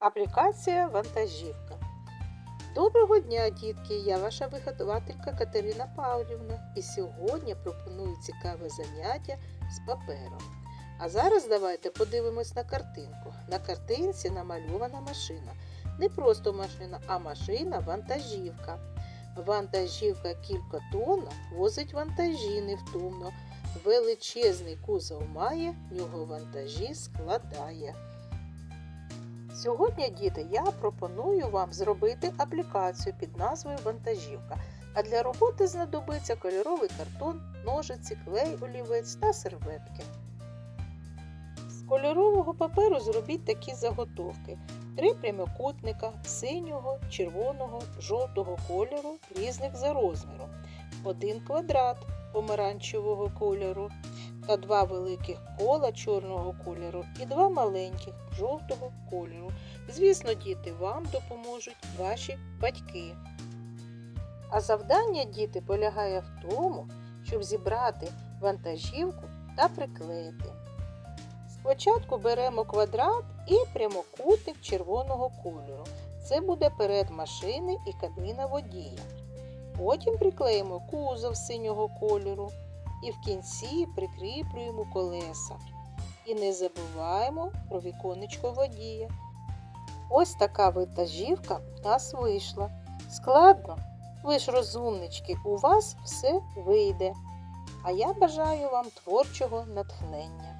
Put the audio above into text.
Аплікація вантажівка. Доброго дня, дітки! Я ваша вихователька Катерина Павлівна і сьогодні пропоную цікаве заняття з папером. А зараз давайте подивимось на картинку. На картинці намальована машина. Не просто машина, а машина вантажівка. Вантажівка кількатонна возить вантажі невтомно. Величезний кузов має, нього вантажі складає. Сьогодні, діти, я пропоную вам зробити аплікацію під назвою Вантажівка. А для роботи знадобиться кольоровий картон, ножиці, клей, олівець та серветки. З кольорового паперу зробіть такі заготовки: три прямокутника синього, червоного, жовтого кольору, різних за розміром, один квадрат помаранчевого кольору та два великих кола чорного кольору і два маленьких жовтого кольору. Звісно, діти, вам допоможуть ваші батьки. А завдання діти полягає в тому, щоб зібрати вантажівку та приклеїти. Спочатку беремо квадрат і прямокутник червоного кольору. Це буде перед машини і кабіна водія. Потім приклеїмо кузов синього кольору і в кінці прикріплюємо колеса. І не забуваємо про віконечко водія. Ось така вантажівка в нас вийшла. Складно, ви ж розумнички, у вас все вийде. А я бажаю вам творчого натхнення.